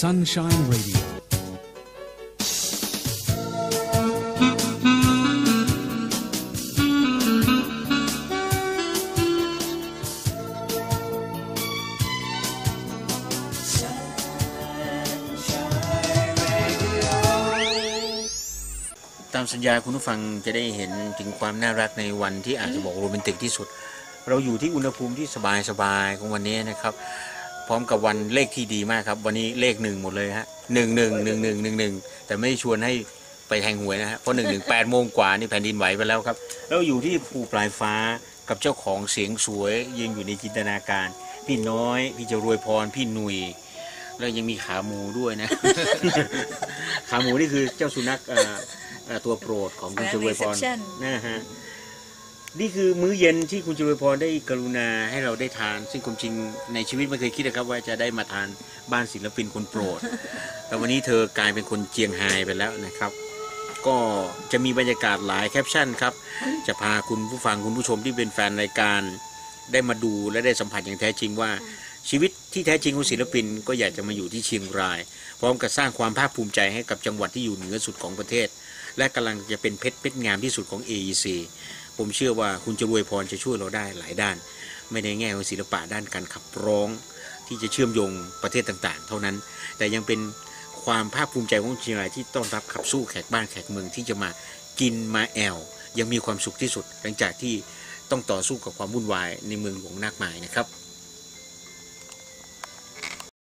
Sunshine Radio. ตามสัญญาคุณผู้ฟังจะได้เห็นถึงความน่ารักในวันที่อาจจะบอกโรแมนติกที่สุด เราอยู่ที่อุณหภูมิที่สบายๆของวันนี้นะครับ ร้อมกับวันเลขที่ดีมากครับ วันนี้เลขหนึ่งหมดเลยฮะหนึ่งหนึ่งหนึ่งหนึ่งหนึ่งหนึ่งแต่ไม่ได้ชวนให้ไปแทงหวยนะฮะเพราะหนึ่งหนึ่งแปดโมงกว่านี่แผ่นดินไหวไปแล้วครับเราอยู่ที่ภูปลายฟ้ากับเจ้าของเสียงสวยยืนอยู่ในจินตนาการ พี่น้อย พี่จะรวยพรพี่หนุยแล้วยังมีขาหมูด้วยนะ ขาหมูนี่คือเจ้าสุนัขเอ่อเอ่อตัวโปรดของคุณจรวยพร Reception นะฮะ นี่คือมื้อเย็นที่คุณจรวยพรได้กรุณาให้เราได้ทาน ซึ่งความจริงในชีวิตไม่เคยคิดนะครับ ว่าจะได้มาทานบ้านศิลปินคนโปรด แต่วันนี้เธอกลายเป็นคนเจียงไฮ้ไปแล้วนะครับ ก็จะมีบรรยากาศหลายแคปชั่นครับ จะพาคุณผู้ฟังคุณผู้ชมที่เป็นแฟนรายการ ได้มาดูและได้สัมผัสอย่างแท้จริงว่า ชีวิตที่แท้จริงของศิลปิน ก็อยากจะมาอยู่ที่เชียงราย พร้อมกับสร้างความภาคภูมิใจให้กับจังหวัดที่อยู่เหนือสุดของประเทศ และกำลังจะเป็นเพชรเพชรงามที่สุดของ AEC ผมเชื่อว่าคุณจะวยพรจะช่วยเราได้หลายด้าน ไม่ในแง่ของศิลปะด้านการขับร้อง ที่จะเชื่อมโยงประเทศต่างๆ เท่านั้น แต่ยังเป็นความภาคภูมิใจของเชียงรายที่ต้อนรับขับสู้แขกบ้านแขกเมืองที่จะมากินมาแอลยังมีความสุขที่สุด หลังจากที่ต้องต่อสู้กับความวุ่นวายในเมืองหลวงมากมายนะครับ